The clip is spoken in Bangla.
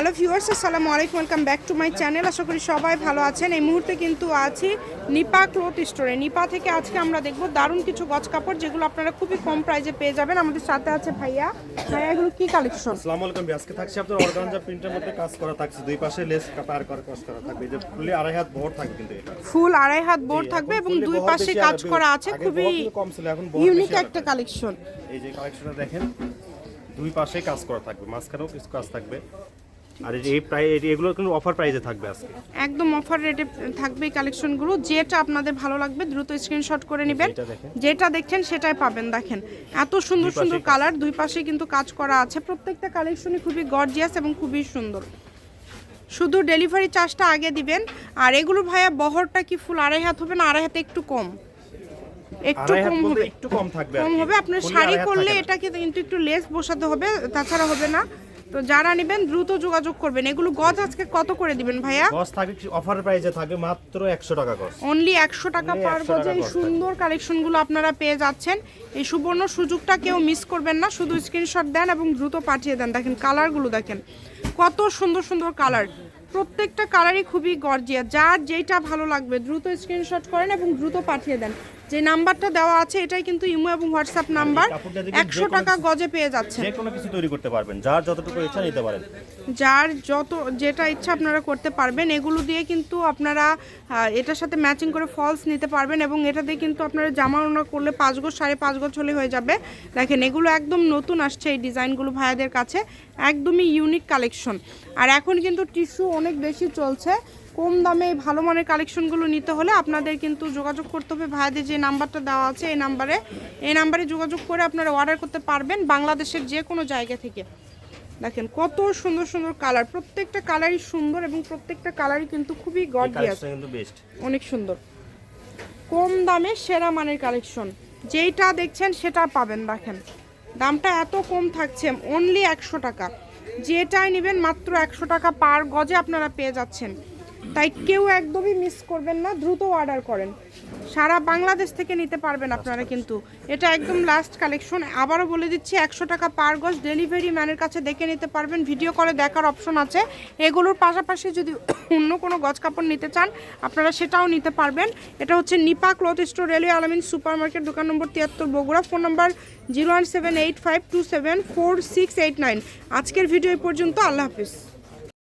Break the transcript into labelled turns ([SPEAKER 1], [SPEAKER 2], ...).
[SPEAKER 1] হ্যালো ভিউয়ার্স আসসালামু আলাইকুম welcome back to my channel. আশা করি সবাই ভালো আছেন। এই মুহূর্তে কিন্তু আছি নিপা ক্লথ স্টোরে। নিপা থেকে আজকে আমরা দেখব দারুণ কিছু গজ কাপড় যেগুলো আপনারা খুবই কম প্রাইসে পেয়ে যাবেন। আমাদের সাথে আছে ভাইয়া। ভাইয়া এগুলো কি কালেকশন?
[SPEAKER 2] আসসালামু আলাইকুম। আজকে থাকছে আপনার অর্গানজা প্রিন্টের মধ্যে কাজ করা থাকছে। দুই পাশে লেস পার করে কাজ করা থাকবে। যে ফুলি আড়াই হাত বহর থাকবে কিন্তু এটা।
[SPEAKER 1] ফুল আড়াই হাত বোর্ড থাকবে এবং দুই পাশে কাজ করা আছে খুবই
[SPEAKER 2] কম ছিল, এখন
[SPEAKER 1] ইউনিক একটা কালেকশন।
[SPEAKER 2] এই যে কালেকশনটা দেখেন দুই পাশে কাজ করা থাকবে মাঝখানেও কিছু কাজ থাকবে। আর এই যে এগুলো কিন্তু অফার প্রাইসে থাকবে আজকে।
[SPEAKER 1] একদম অফার রেটে থাকবে এই কালেকশনগুলো যেটা আপনাদের ভালো লাগবে দ্রুত স্ক্রিনশট করে নেবেন।
[SPEAKER 2] যেটা
[SPEAKER 1] দেখছেন সেটাই পাবেন। দেখেন এত সুন্দর সুন্দর। কালার দুই পাশে কিন্তু কাজ করা আছে। প্রত্যেকটা কালেকশনই খুবই গর্জিয়াস এবং খুবই সুন্দর। শুধু ডেলিভারি চার্জটা আগে দিবেন। আর এগুলো ভাইয়া বহরটা কি ফুল আড়াই হাত হবে না আড়াই হাতে একটু কম? একটু কম হবে।
[SPEAKER 2] একটু কম থাকবে
[SPEAKER 1] কম হবে। আপনার শাড়ি করলে এটাকে কিন্তু একটু লেস বসাতে হবে তাছাড়া হবে না। তো যারা নেবেন দ্রুত যোগাযোগ করবেন। এগুলো গজ আজকে কত করে দিবেন ভাইয়া?
[SPEAKER 2] গজ থাকবে অফার প্রাইসে থাকে মাত্র একশো টাকা গজ।
[SPEAKER 1] অনলি একশো টাকা পার
[SPEAKER 2] 100
[SPEAKER 1] গজে এই সুন্দর কালেকশনগুলো আপনারা পেয়ে যাচ্ছেন। এই সুবর্ণ সুযোগটা কেউ মিস করবেন না শুধু স্ক্রিনশট দেন এবং দ্রুত পাঠিয়ে দেন। দেখেন কালারগুলো দেখেন কত সুন্দর সুন্দর কালার প্রত্যেকটা কালারই খুবই গর্জিয়া যার যেটা ভালো লাগবে দ্রুত স্ক্রিনশট করেন এবং দ্রুত পাঠিয়ে দেন। যে নাম্বারটা দেওয়া আছে এটাই কিন্তু ইমো এবং হোয়াটসঅ্যাপ নাম্বার। একশো টাকা গজে পেয়ে যাচ্ছেন।
[SPEAKER 2] যে কোনো কিছু তৈরি করতে পারবেন যার যতটুকু ইচ্ছা নিতে পারেন।
[SPEAKER 1] যার যত যেটা ইচ্ছা আপনারা করতে পারবেন এগুলো দিয়ে কিন্তু আপনারা এটার সাথে ম্যাচিং করে ফলস নিতে পারবেন এবং এটা দিয়ে কিন্তু আপনারা জামা ওনা করলে পাঁচ গোছ সাড়ে পাঁচ গোছ হলে হয়ে যাবে। দেখেন এগুলো একদম নতুন আসছে এই ডিজাইনগুলো ভাইয়াদের কাছে। একদমই ইউনিক কালেকশন আর এখন কিন্তু টিস্যু অনেক বেশি চলছে। কম দামে ভালো মানের কালেকশনগুলো নিতে হলে আপনাদের কিন্তু যোগাযোগ করতে হবে। ভাইদের যে নাম্বারটা দেওয়া আছে এই নাম্বারে এই নাম্বারে যোগাযোগ করে আপনারা অর্ডার করতে পারবেন বাংলাদেশের যে কোনো জায়গা থেকে। দেখেন কত সুন্দর সুন্দর কালার প্রত্যেকটা কালারই সুন্দর এবং প্রত্যেকটা কালারই কিন্তু খুবই গর্জিয়াস
[SPEAKER 2] বেস্ট
[SPEAKER 1] অনেক সুন্দর। কম দামে সেরা মানের কালেকশন যেইটা দেখছেন সেটা পাবেন দেখেন। দামটা এত কম থাকছে অনলি একশো টাকা। যেটাই নেবেন মাত্র একশো টাকা পার গজে আপনারা পেয়ে যাচ্ছেন। তাই কেউ একদমই মিস করবেন না, দ্রুত অর্ডার করেন। সারা বাংলাদেশ থেকে নিতে পারবেন আপনারা কিন্তু। এটা একদম লাস্ট কালেকশন আবারও বলে দিচ্ছি, একশো টাকা পার গজ ডেলিভারি ম্যানের কাছে দেখে নিতে পারবেন। ভিডিও করে দেখার অপশন আছে। এগুলোর পাশাপাশি যদি অন্য কোনো গজ কাপড় নিতে চান, আপনারা সেটাও নিতে পারবেন। এটা হচ্ছে Nipa cloth store, railway Alamin super market দোকান নম্বর তিয়াত্তর, Bogura. Phone number zero one seven eight five two seven four six eight nine আজকের ভিডিও এই পর্যন্ত। আল্লাহ হাফিজ।